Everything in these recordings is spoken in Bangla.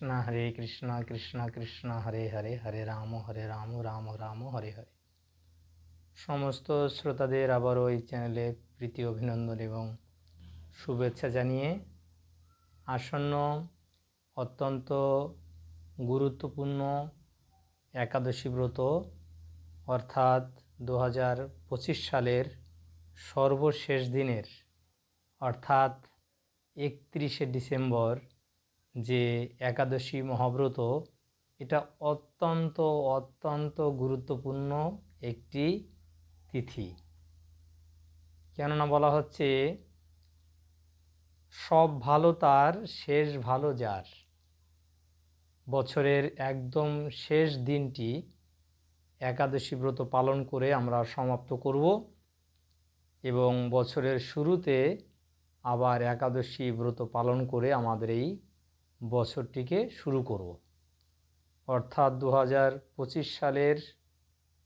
কৃষ্ণ হরে কৃষ্ণ কৃষ্ণ কৃষ্ণ, হরে হরে হরে রাম হরে রাম রাম রাম, হরে হরে। সমস্ত শ্রোতাদের আবারও এই চ্যানেলে প্রীতি, অভিনন্দন এবং শুভেচ্ছা জানিয়ে আসন্ন অত্যন্ত গুরুত্বপূর্ণ একাদশী ব্রত, অর্থাৎ দু হাজার পঁচিশ সালের সর্বশেষ দিনের, অর্থাৎ একত্রিশে ডিসেম্বর যে একাদশী মহাব্রত, এটা অত্যন্ত অত্যন্ত গুরুত্বপূর্ণ একটি তিথি। কেননা বলা হচ্ছে, সব ভালো তার, শেষ ভালো যার। বছরের একদম শেষ দিনটি একাদশী ব্রত পালন করে আমরা সমাপ্ত করব এবং বছরের শুরুতে আবার একাদশী ব্রত পালন করে আমাদের এই বছরটিকে শুরু করব। অর্থাৎ দু হাজার পঁচিশ সালের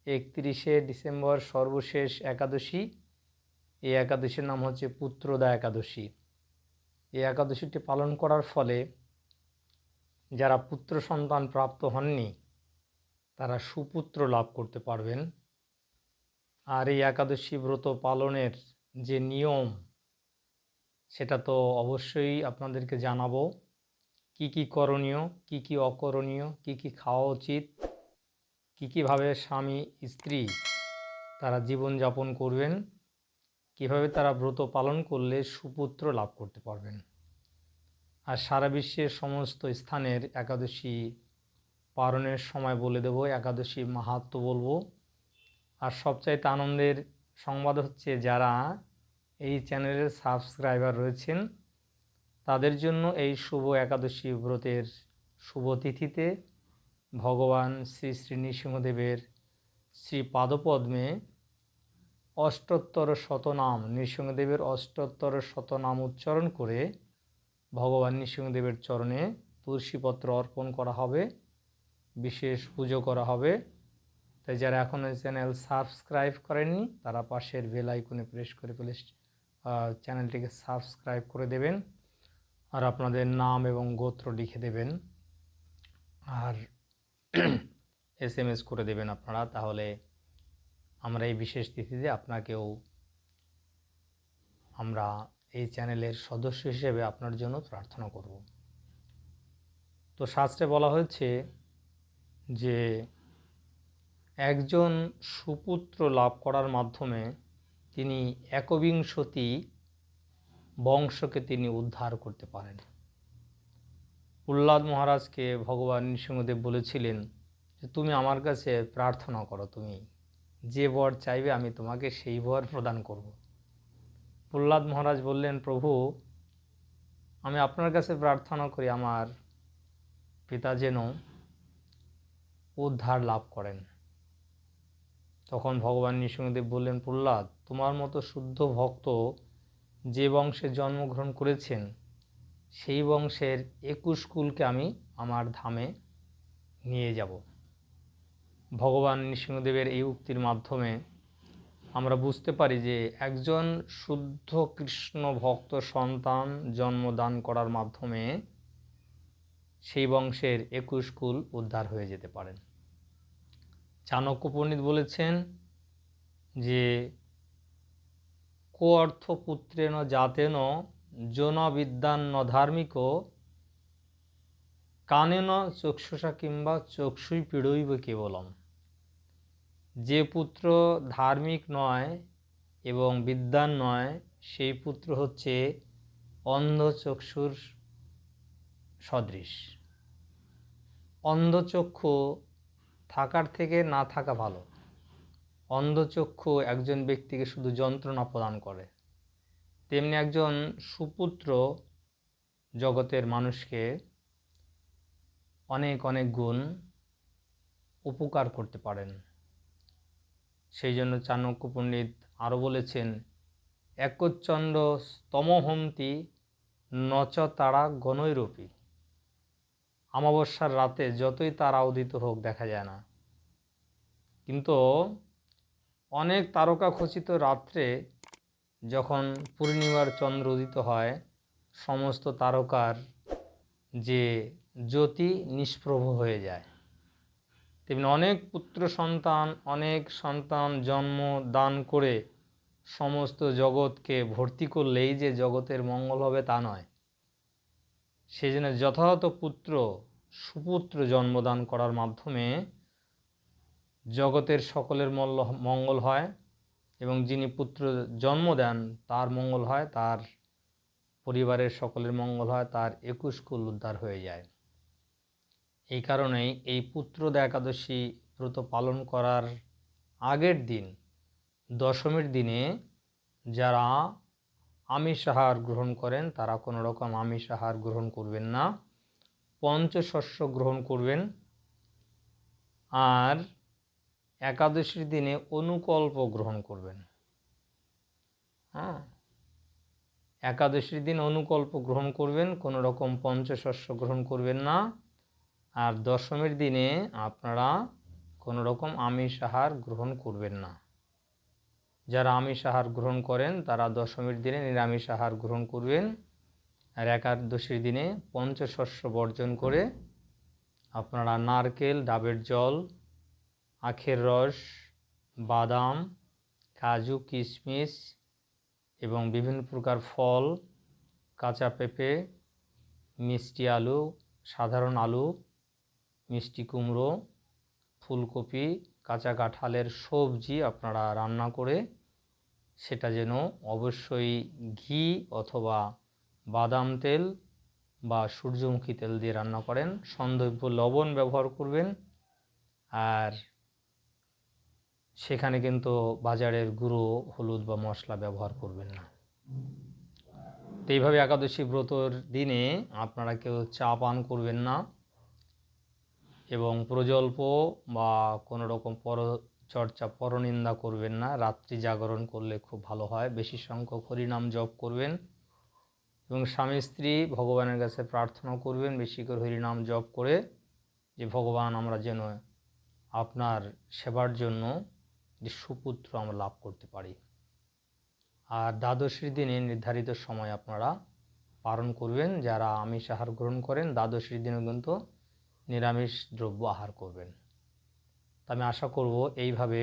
একত্রিশে ডিসেম্বর সর্বশেষ একাদশী। এই একাদশীর নাম হচ্ছে পুত্রদা একাদশী। এই একাদশীটি পালন করার ফলে যারা পুত্র সন্তান প্রাপ্ত হননি, তারা সুপুত্র লাভ করতে পারবেন। আর এই একাদশী ব্রত পালনের যে নিয়ম, সেটা তো অবশ্যই আপনাদেরকে জানাব। কি কি করণীয়, কি কি অকরণীয়, কি কি খাওয়া উচিত, কী কীভাবে স্বামী, স্ত্রী তারা জীবনযাপন করবেন, কীভাবে তারা ব্রত পালন করলে সুপুত্র লাভ করতে পারবেন। আর সারা বিশ্বের সমস্ত স্থানের একাদশী পালনের সময় বলে দেব, একাদশী মাহাত্ম বলব। আর সবচাইতে আনন্দের সংবাদ হচ্ছে যারা এই চ্যানেলের সাবস্ক্রাইবার রয়েছেন তাদের জন্য এই শুভ একাদশী ব্রতের শুভ তিথিতে ভগবান শ্রী শ্রী নৃসিংহদেবের শ্রী পাদপদ্মে অষ্টোত্তর শতনাম, নৃসিংহদেবের অষ্টোত্তর শতনাম উচ্চারণ করে ভগবান নৃসিংহদেবের চরণে তুলসীপত্র অর্পণ করা হবে, বিশেষ পুজো করা হবে। তাই যারা এখনও চ্যানেল সাবস্ক্রাইব করেননি, তারা পাশের বেল আইকনে প্রেস করে প্লেস চ্যানেলটিকে সাবস্ক্রাইব করে দেবেন। আর আপনাদের নাম এবং গোত্র লিখে দেবেন। আর এস এম এস করে দেবেন আপনারা, তাহলে আমরা এই বিশেষ তিথিতে আপনাকেও আমরা এই চ্যানেলের সদস্য হিসেবে আপনার জন্য প্রার্থনা করব। তো শাস্ত্রে বলা হয়েছে যে একজন সুপুত্র লাভ করার মাধ্যমে তিনি একবিংশতি বংশকে তিনি উদ্ধার করতে পারেন। প্রহ্লাদ মহারাজকে ভগবান নৃসিংহদেব বলেছিলেন যে, তুমি আমার কাছে প্রার্থনা করো, তুমি যে বর চাইবে আমি তোমাকে সেই বর প্রদান করব। প্রহ্লাদ মহারাজ বললেন, প্রভু, আমি আপনার কাছে প্রার্থনা করি, আমার পিতা যেন উদ্ধার লাভ করেন। তখন ভগবান নৃসিংহদেব বললেন, প্রহ্লাদ, তোমার মতো শুদ্ধ ভক্ত যে বংশে জন্মগ্রহণ করেছেন, সেই বংশের একুশ কুলকে আমি আমার ধামে নিয়ে যাব। ভগবান নৃসিংহদেবের এই উক্তির মাধ্যমে আমরা বুঝতে পারি যে একজন শুদ্ধ কৃষ্ণ ভক্ত সন্তান জন্মদান করার মাধ্যমে সেই বংশের একুশ কুল উদ্ধার হয়ে যেতে পারেন। চাণক্য পণ্ডিত বলেছেন যে কো অর্থ পুত্রেন জাতেন যৌন বিদ্যান ন ধার্মিক কানেন চক্ষুষা কিংবা চক্ষুই পীড়ইব কেবলম। যে পুত্র ধার্মিক নয় এবং বিদ্যান নয়, সেই পুত্র হচ্ছে অন্ধচক্ষুর সদৃশ। অন্ধচক্ষু থাকার থেকে না থাকা ভালো। অন্ধচক্ষু একজন ব্যক্তিকে শুধু যন্ত্রণা প্রদান করে। তেমনি একজন সুপুত্র জগতের মানুষকে অনেক অনেক গুণ উপকার করতে পারেন। সেই জন্য চাণক্য পণ্ডিত আরও বলেছেন একচ্চণ্ড স্তমহন্তি নচ তারা গণৈরূপী অমাবস্যার রাতে যতই তারা উদিত হোক, দেখা যায় না। কিন্তু অনেক তারকা খচিত রাত্রে যখন পূর্ণিমার চন্দ্র উদিত হয়, সমস্ত তারকার যে জ্যোতি নিষ্প্রভ হয়ে যায়। তেমনি অনেক পুত্র সন্তান, অনেক সন্তান জন্ম দান করে সমস্ত জগৎকে ভর্তি করলেই যে জগতের মঙ্গল হবে তা নয়। সেই জন্য যথাযথ পুত্র, সুপুত্র জন্মদান করার মাধ্যমে জগতের সকলের মল্ল মঙ্গল হয় এবং যিনি পুত্র জন্ম দেন, তার মঙ্গল হয়, তার পরিবারের সকলের মঙ্গল হয়, তার একুশ কুল উদ্ধার হয়ে যায়। এই কারণেই এই পুত্রদা একাদশী ব্রত পালন করার আগের দিন, দশমীর দিনে যারা আমিষ আহার গ্রহণ করেন, তারা কোনো রকম আমিষ আহার গ্রহণ করবেন না। পঞ্চশস্য গ্রহণ করবেন। আর একাদশীর দিনে অনুকল্প গ্রহণ করবেন। হ্যাঁ? একাদশীর দিন অনুকল্প গ্রহণ করবেন, কোনো রকম পঞ্চশস্য গ্রহণ করবেন না। আর দশমীর দিনে আপনারা কোনো রকম আমিষ আহার গ্রহণ করবেন না। যারা আমিষ আহার গ্রহণ করেন, তারা দশমীর দিনে নিরামিষ আহার গ্রহণ করবেন। আর একাদশীর দিনে পঞ্চশস্য বর্জন করে আপনারা নারকেল, ডাবের জল আখের রস, বাদাম, কাজু, কিশমিশ এবং বিভিন্ন প্রকার ফল, কাঁচা পেঁপে, মিষ্টি আলু, সাধারণ আলু, মিষ্টি কুমড়ো, ফুলকপি, কাঁচা কাঁঠালের সবজি আপনারা রান্না করে সেটা যেন অবশ্যই ঘি অথবা বাদাম তেল বা সূর্যমুখী তেল দিয়ে রান্না করেন। সন্দৈব্য লবণ ব্যবহার করবেন। আর সেখানে কিন্তু বাজারের গুঁড়ো, হলুদ বা মশলা ব্যবহার করবেন না। তো এইভাবে একাদশী ব্রতর দিনে আপনারা কেউ চা পান করবেন না এবং প্রজল্প বা কোনো রকম পরচর্চা, পরনিন্দা করবেন না। রাত্রি জাগরণ করলে খুব ভালো হয়। বেশি সংখ্যক হরিনাম জপ করবেন এবং স্বামী, স্ত্রী ভগবানের কাছে প্রার্থনা করবেন, বেশি করে হরিনাম জপ করে যে, ভগবান, আমরা যেন আপনার সেবার জন্য যে সুপুত্র আমরা লাভ করতে পারি। আর দ্বাদশীর দিনে নির্ধারিত সময় আপনারা পালন করবেন, যারা আমিষ আহার গ্রহণ করেন, দ্বাদশীর দিনে কিন্তু নিরামিষ দ্রব্য আহার করবেন। তা আমি আশা করব এইভাবে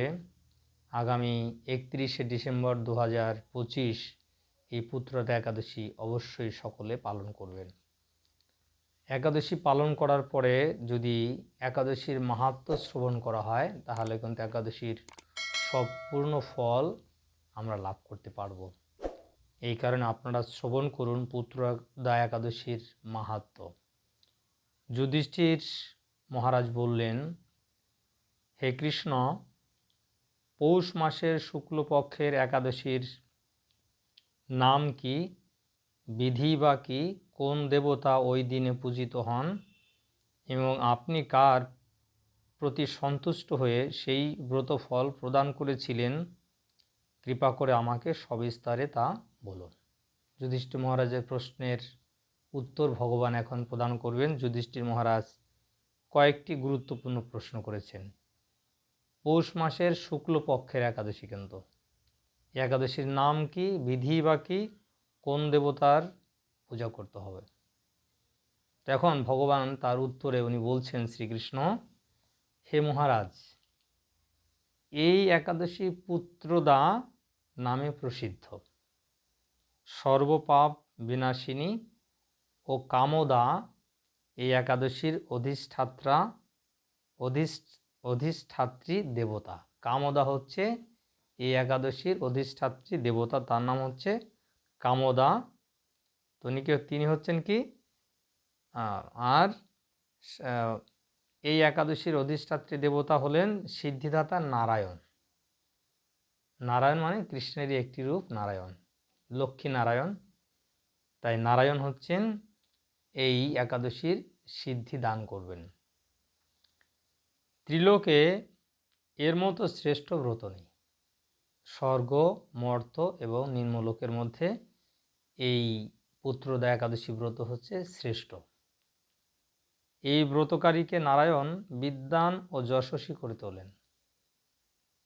আগামী একত্রিশে ডিসেম্বর দু হাজার পঁচিশ এই পুত্রতা একাদশী অবশ্যই সকলে পালন করবেন। একাদশী পালন করার পরে যদি একাদশীর মাহাত্ম শ্রবণ করা হয়, তাহলে কিন্তু একাদশীর সম্পূর্ণ ফল আমরা লাভ করতে পারব। এই কারণে আপনারা শ্রবণ করুন পুত্র পুত্রদা একাদশীর মাহাত্ম। যুধিষ্ঠির মহারাজ বললেন, হে কৃষ্ণ, পৌষ মাসের শুক্লপক্ষের একাদশীর নাম কি, বিধি বা কি, কোন দেবতা ওই দিনে পূজিত হন এবং আপনি কার প্রতি সন্তুষ্ট হয়ে সেই ব্রতফল প্রদান করেছিলেন, কৃপা করে আমাকে সবিস্তারে তা বলুন। যুধিষ্ঠির মহারাজের প্রশ্নের উত্তর ভগবান এখন প্রদান করবেন। যুধিষ্ঠির মহারাজ কয়েকটি গুরুত্বপূর্ণ প্রশ্ন করেছেন। পৌষ মাসের শুক্লপক্ষের একাদশী কিন্তু। একাদশীর নাম কি, বিধি বা কি, কোন দেবতার পূজা করতে হবে? এখন ভগবান তার উত্তরে উনি বলছেন শ্রীকৃষ্ণ হে মহারাজ, এই একাদশী পুত্রদা নামে প্রসিদ্ধ। সর্বপাপ বিনাশিনী ও কামদা এই একাদশীর অধিষ্ঠাত্রা, অধিষ্ঠ, অধিষ্ঠাত্রী দেবতা। কামদা হচ্ছে এই একাদশীর অধিষ্ঠাত্রী দেবতা, তার নাম হচ্ছে কামদা। তো তিনি হচ্ছেন কি? আর এই একাদশীর অধিষ্ঠাত্রী দেবতা হলেন সিদ্ধিদাতা নারায়ণ। নারায়ণ মানে কৃষ্ণেরই একটি রূপ, নারায়ণ। লক্ষ্মী নারায়ণ। তাই নারায়ণ হচ্ছেন এই একাদশীর সিদ্ধি দান করবেন। ত্রিলোকে এর মতো শ্রেষ্ঠ ব্রত নেই। স্বর্গ, মর্ত এবং নিম্নলোকের মধ্যে এই পুত্রদা একাদশী ব্রত হচ্ছে শ্রেষ্ঠ। এই ব্রতকারীকে নারায়ণ বিদ্যান ও যশস্বী করে তোলেন।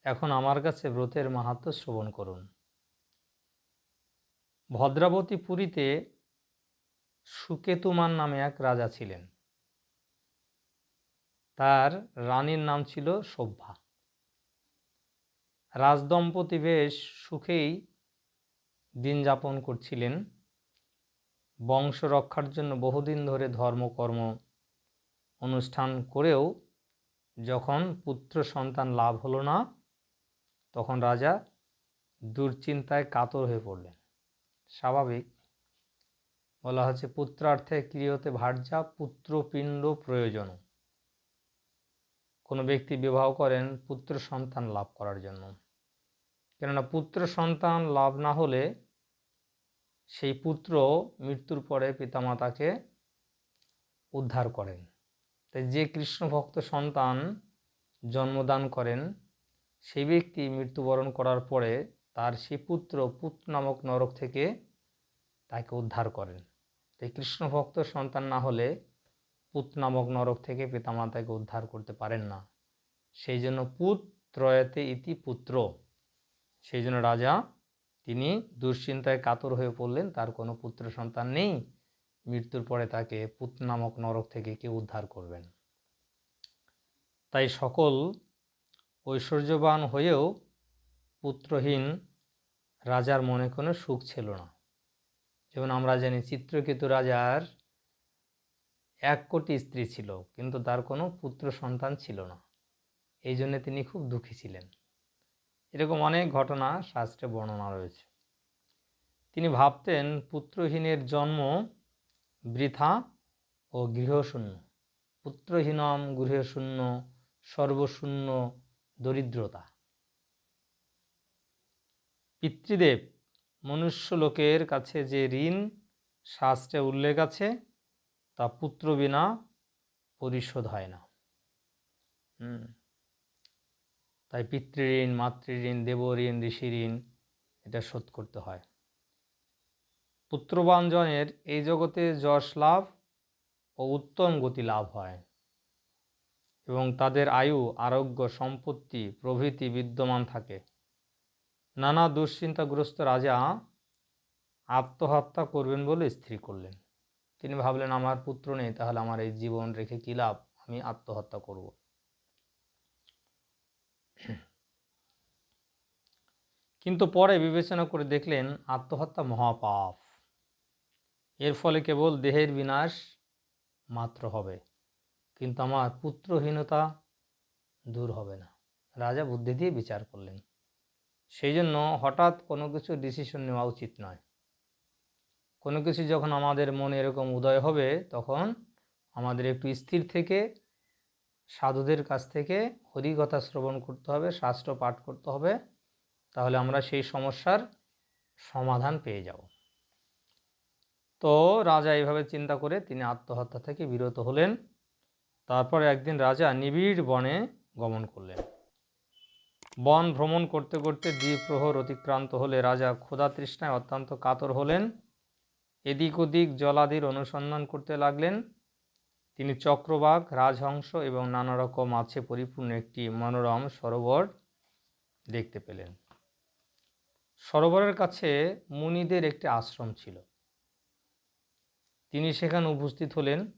এখন আমার কাছে ব্রতের মাহাত্ম শ্রবণ করুন। ভদ্রাবতী পুরীতে সুকেতুমান নামে এক রাজা ছিলেন। তার রানীর নাম ছিল শোভা। রাজদম্পতি বেশ সুখেই দিন যাপন করছিলেন। বংশ রক্ষার জন্য বহুদিন ধরে ধর্মকর্ম অনুষ্ঠান করেও যখন পুত্র সন্তান লাভ হলো না, তখন রাজা দুশ্চিন্তায় কাতর হয়ে পড়লেন। স্বাভাবিক। বলা হচ্ছে পুত্রার্থে ক্রিয়তে ভার্যা পুত্রপিণ্ড প্রয়োজন। কোনো ব্যক্তি বিবাহ করেন পুত্র সন্তান লাভ করার জন্য। কেননা পুত্র সন্তান লাভ না হলে সেই পুত্র মৃত্যুর পরে পিতামাতাকে উদ্ধার করেন। তাই যে কৃষ্ণ ভক্ত সন্তান জন্মদান করেন, সেই ব্যক্তি মৃত্যুবরণ করার পরে তার সেই পুত্র পুত নামক নরক থেকে তাকে উদ্ধার করেন। তাই কৃষ্ণ ভক্ত সন্তান না হলে পুত নামক নরক থেকে পিতামাতাকে উদ্ধার করতে পারেন না। সেই জন্য পুত্রয়তে ইতি পুত্র। সেই জন্য রাজা, তিনি দুশ্চিন্তায় কাতর হয়ে পড়লেন, তার কোনো পুত্র সন্তান নেই। মৃত্যুর পরে তাকে পুত নামক নরক থেকে কে উদ্ধার করবেন। তাই সকল ঐশ্বর্যবান হয়েও পুত্রহীন রাজার মনে কোনো সুখ ছিল না। যেমন আমরা জানি, চিত্রকেতু রাজার এক কোটি স্ত্রী ছিল, কিন্তু তার কোনো পুত্র সন্তান ছিল না। এই জন্যে তিনি খুব দুঃখী ছিলেন। এরকম অনেক ঘটনা শাস্ত্রে বর্ণনা রয়েছে। তিনি ভাবতেন, পুত্রহীনের জন্ম বৃথা ও গৃহশূন্য। পুত্রহীনম গৃহশূন্য, সর্বশূন্য, দরিদ্রতা। পিতৃদেব মনুষ্য লোকের কাছে যে ঋণ, শাস্ত্রে উল্লেখ আছে, তা পুত্র বিনা পরিশোধ হয় না। তাই পিতৃঋণ, মাতৃঋণ, দেবঋণ ঋষি ঋণ এটা শোধ করতে হয়। পুত্রবান জনের এই জগতে যশ লাভ ও উত্তম গতি লাভ হয় এবং তাদের আয়ু, আরোগ্য, সম্পত্তি, প্রভৃতি বিদ্যমান থাকে। নানা দুশ্চিন্তাগ্রস্ত রাজা আত্মহত্যা করবেন বলে স্থির করলেন। তিনি ভাবলেন, আমার পুত্র নেই, তাহলে আমার এই জীবন রেখে কী লাভ? আমি আত্মহত্যা করব। কিন্তু পরে বিবেচনা করে দেখলেন, আত্মহত্যা মহাপাপ। এর ফলে কেবল দেহের বিনাশ মাত্র হবে, কিন্তু আমার পুত্রহীনতা দূর হবে না। রাজা বুদ্ধি দিয়ে বিচার করলেন। সেই জন্য হঠাৎ কোনো কিছু ডিসিশন নেওয়া উচিত নয়। কোনো কিছু যখন আমাদের মনে এরকম উদয় হবে, তখন আমাদের একটু স্থির থেকে, সাধুদের কাছ থেকে হরিকথা শ্রবণ করতে হবে, শাস্ত্র পাঠ করতে হবে, তাহলে আমরা সেই সমস্যার সমাধান পেয়ে যাব। তো রাজা এইভাবে চিন্তা করে তিনি আত্মহত্যা থেকে বিরত হলেন। তারপর একদিন রাজা নিবিড় বনে গমন করলেন। বন ভ্রমণ করতে করতে দ্বিপ্রহর অতিক্রান্ত হলে রাজা ক্ষুধা তৃষ্ণায় অত্যন্ত কাতর হলেন। এদিক ওদিক জলাদির অনুসন্ধান করতে লাগলেন। তিনি চক্রবাক রাজহংস এবং নানা রকম আছে পরিপূর্ণ একটি মনোরম সরোবর দেখতে পেলেন। সরোবরের কাছে মুনিদের একটি আশ্রম ছিল। তিনি সেখানে উপস্থিত হলেন।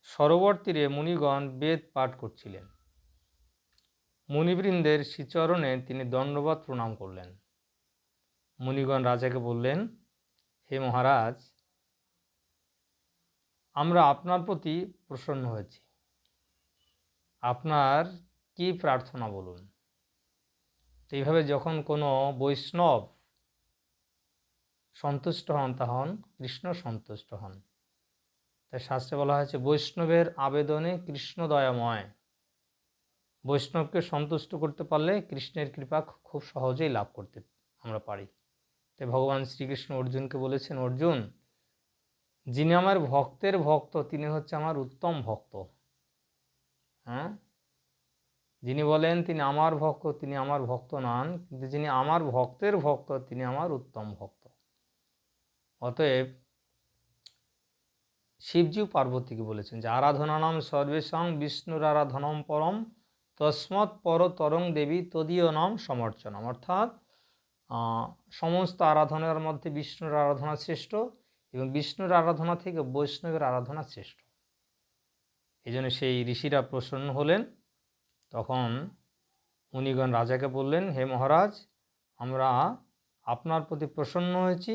সরোবর তীরে মুনিগণ বেদ পাঠ করছিলেন। মুনিবৃন্দের শ্রীচরণে তিনি দণ্ডবাদ প্রণাম করলেন। মুনিগণ রাজাকে বললেন, হে মহারাজ, আমরা আপনার প্রতি প্রসন্ন হয়েছি। আপনার কি প্রার্থনা বলুন? এইভাবে যখন কোনো বৈষ্ণব সন্তুষ্ট হন, তখন কৃষ্ণ সন্তুষ্ট হন। তাই শাস্ত্রে বলা হয়েছে, বৈষ্ণবের আবেদনে কৃষ্ণ দয়াময় বৈষ্ণবকে সন্তুষ্ট করতে পারলে কৃষ্ণের কৃপা খুব সহজেই লাভ করতে আমরা পারি। তাই ভগবান শ্রীকৃষ্ণ অর্জুনকে বলেছেন, অর্জুন, যিনি আমার ভক্তের ভক্ত, তিনি হচ্ছে আমার উত্তম ভক্ত। হ্যাঁ? যিনি বলেন, তিনি আমার ভক্ত, তিনি আমার ভক্ত নন। কিন্তু যিনি আমার ভক্তের ভক্ত, তিনি আমার উত্তম ভক্ত। অতএব শিবজিও পার্বতীকে বলেছেন যে আরাধনা নাম সর্বেশং বিষ্ণুর আরাধনম পরম, তসমৎ পর তরং দেবী তদীয় নাম সমর্চনম। অর্থাৎ সমস্ত আরাধনার মধ্যে বিষ্ণুর আরাধনা শ্রেষ্ঠ এবং বিষ্ণুর আরাধনা থেকে বৈষ্ণবের আরাধনা শ্রেষ্ঠ। এই জন্য সেই ঋষিরা প্রসন্ন হলেন। তখন মুনিগণ রাজাকে বললেন, হে মহারাজ, আমরা আপনার প্রতি প্রসন্ন হয়েছি।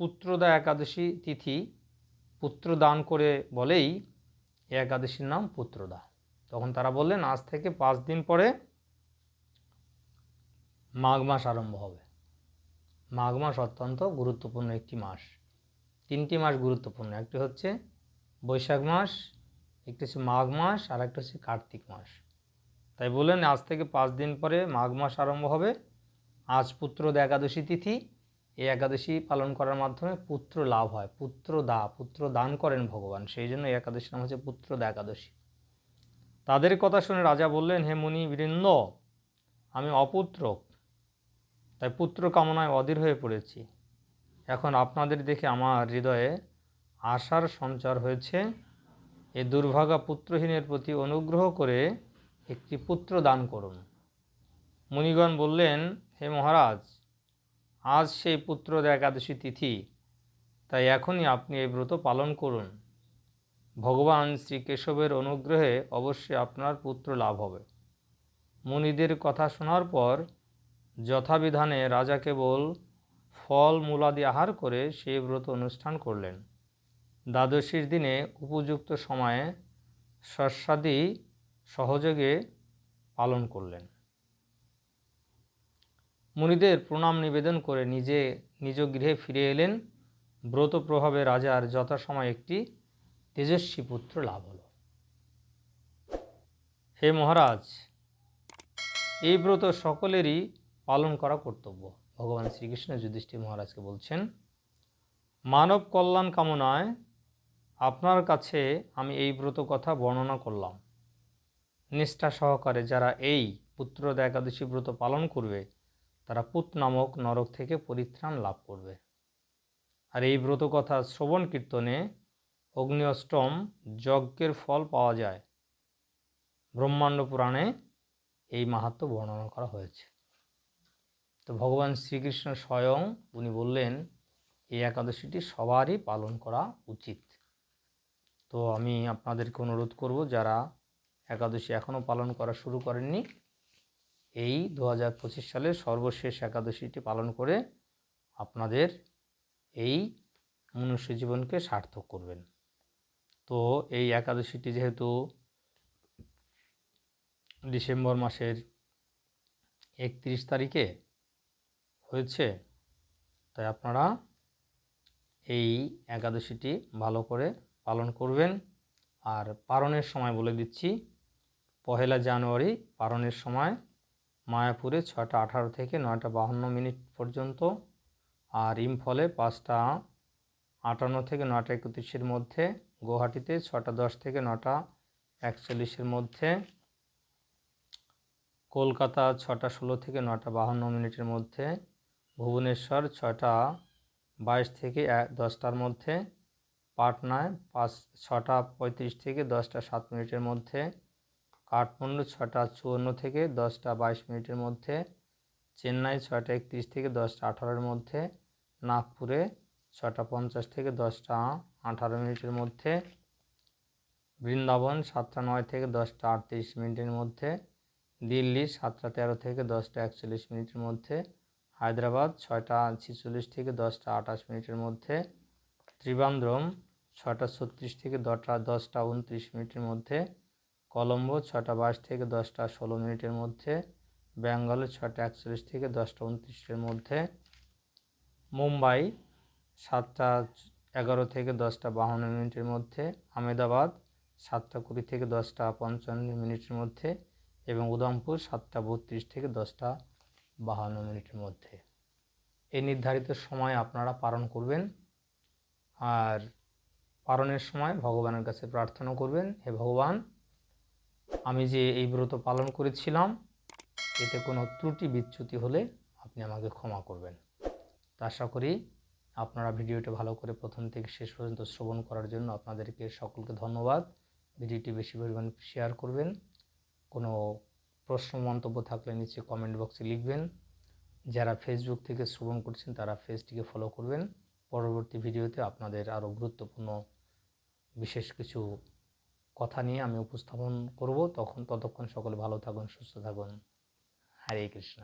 পুত্রদা একাদশী তিথি পুত্র দান করে বলেই এই একাদশীর নাম পুত্রদা। তখন তারা বললেন, আজ থেকে পাঁচ দিন পরে মাঘ মাস আরম্ভ হবে। মাঘ মাস অত্যন্ত গুরুত্বপূর্ণ একটি মাস। তিনটি মাস গুরুত্বপূর্ণ। একটি হচ্ছে বৈশাখ মাস, একটি হচ্ছে মাঘ মাস, আর একটা হচ্ছে কার্তিক মাস। তাই বললেন, আজ থেকে পাঁচ দিন পরে মাঘ মাস আরম্ভ হবে। আজ পুত্রদ একাদশী তিথি এই একাদশী পালন করার মাধ্যমে পুত্র লাভ হয়। পুত্র দা, পুত্র দান করেন ভগবান। সেই জন্য এই একাদশীর নাম হচ্ছে পুত্রদা একাদশী। তাদের কথা শুনে রাজা বললেন, হে মুনি বৃন্দ, আমি অপুত্রক তাই পুত্র কামনায় অধীর হয়ে পড়েছি। এখন আপনাদের দেখে আমার হৃদয়ে আশার সঞ্চার হয়েছে। এ দুর্ভাগা পুত্রহীনের প্রতি অনুগ্রহ করে একটি পুত্র দান করুন। মুনিগণ বললেন, হে মহারাজ আজ সেই পুত্র একাদশী তিথি, তাই এখনই আপনি এই ব্রত পালন করুন। ভগবান শ্রী কেশবের অনুগ্রহে অবশ্যই আপনার পুত্র লাভ হবে। মুনিদের কথা শোনার পর যথাবিধানে রাজা কেবল ফল মূলাদি আহার করে সেই ব্রত অনুষ্ঠান করলেন। দ্বাদশীর দিনে উপযুক্ত সময়ে শস্যাদি সহযোগে পালন করলেন। মুনিদের প্রণাম নিবেদন করে নিজে নিজ গৃহে ফিরে এলেন। ব্রত প্রভাবে রাজার যথাসময় একটি তেজস্বী পুত্র লাভ হল। হে মহারাজ, এই ব্রত সকলেরই পালন করা কর্তব্য। ভগবান শ্রীকৃষ্ণ যুধিষ্ঠির মহারাজকে বলছেন, মানব কল্যাণ কামনায় আপনার কাছে আমি এই ব্রত কথা বর্ণনা করলাম। নিষ্ঠা সহকারে যারা এই পুত্র একাদশী ব্রত পালন করবে তারা পুত নামক নরক থেকে পরিত্রাণ লাভ করবে। আর এই ব্রত কথা শ্রবণ কীর্তনে অগ্নি অষ্টম যজ্ঞের ফল পাওয়া যায়। ব্রহ্মাণ্ড পুরাণে এই মাহাত্ম বর্ণনা করা হয়েছে। তো ভগবান শ্রীকৃষ্ণ স্বয়ং উনি বললেন, এই একাদশীটি সবারই পালন করা উচিত। তো আমি আপনাদেরকে অনুরোধ করব, যারা একাদশী এখনও পালন করা শুরু করেননি এই দু হাজার পঁচিশ সালের সর্বশেষ একাদশীটি পালন করে আপনাদের এই মনুষ্য জীবনকে সার্থক করবেন। তো এই একাদশীটি যেহেতু ডিসেম্বর মাসের একত্রিশ তারিখে হয়েছে, তাই আপনারা এই একাদশীটি ভালো করে পালন করবেন। আর পালনের সময় বলে দিচ্ছি, পহেলা জানুয়ারি পালনের সময় মায়াপুরে ছটা আঠারো থেকে নয়টা বাহান্ন মিনিট পর্যন্ত আর ইম্ফলে পাঁচটা আটান্ন থেকে নটা একত্রিশের মধ্যে, গুয়াহাটিতে ছটা দশ থেকে নটা একচল্লিশের মধ্যে, কলকাতা ছটা ষোলো থেকে নটা বাহান্ন মিনিটের মধ্যে, ভুবনেশ্বর ছটা বাইশ থেকে দশটার মধ্যে, পাটনায় পাঁচ ছটা পঁয়ত্রিশ থেকে দশটা সাত মিনিটের মধ্যে কাঠমান্ডু ছটা চুয়ান্ন থেকে দশটা, বাইশ মিনিটের মধ্যে, চেন্নাই ছটা একত্রিশ থেকে দশটা আঠারোর মধ্যে, নাগপুরে ছটা পঞ্চাশ থেকে দশটা আঠারো মিনিটের মধ্যে, বৃন্দাবন সাতটা নয় থেকে দশটা আটত্রিশ মিনিটের মধ্যে, দিল্লি সাতটা তেরো থেকে দশটা একচল্লিশ মিনিটের মধ্যে, হায়দ্রাবাদ ছয়টা ছেচল্লিশ থেকে দশটা আঠাশ মিনিটের মধ্যে, ত্রিবান্দ্রম ছটা ছত্রিশ থেকে দশটা দশটা উনত্রিশ মিনিটের মধ্যে কলম্বো ছটা বাইশ থেকে দশটা ষোলো মিনিটের মধ্যে ব্যাঙ্গালোর ছটা একচল্লিশ থেকে দশটা উনত্রিশের মধ্যে, মুম্বাই সাতটা এগারো থেকে দশটা বাহান্ন মিনিটের মধ্যে আমেদাবাদ সাতটা কুড়ি থেকে দশটা পঞ্চান্ন মিনিটের মধ্যে এবং উদমপুর সাতটা বত্রিশ থেকে দশটা বাহান্ন মিনিটের মধ্যে। এই নির্ধারিত সময় আপনারা পালন করবেন। আর পালনের সময় ভগবানের কাছে প্রার্থনা করবেন, হে ভগবান আমি যে এই ব্রত পালন করেছিলাম, এতে কোনো ত্রুটি বিচ্যুতি হলে আপনি আমাকে ক্ষমা করবেন। তো আশা করি আপনারা ভিডিওটি ভালো করে প্রথম থেকে শেষ পর্যন্ত শ্রবণ করার জন্য আপনাদেরকে সকলকে ধন্যবাদ। ভিডিওটি বেশি পরিমাণ শেয়ার করবেন। কোনো প্রশ্ন, মন্তব্য থাকলে নিচে কমেন্ট বক্সে লিখবেন। যারা ফেসবুক থেকে শ্রবণ করছেন, তারা ফেসটিকে ফলো করবেন। পরবর্তী ভিডিওতে আপনাদের আরও গুরুত্বপূর্ণ বিশেষ কিছু কথা নিয়ে আমি উপস্থাপন করব। তখন ততক্ষণ সকলে ভালো থাকুন সুস্থ থাকুন। হরে কৃষ্ণ।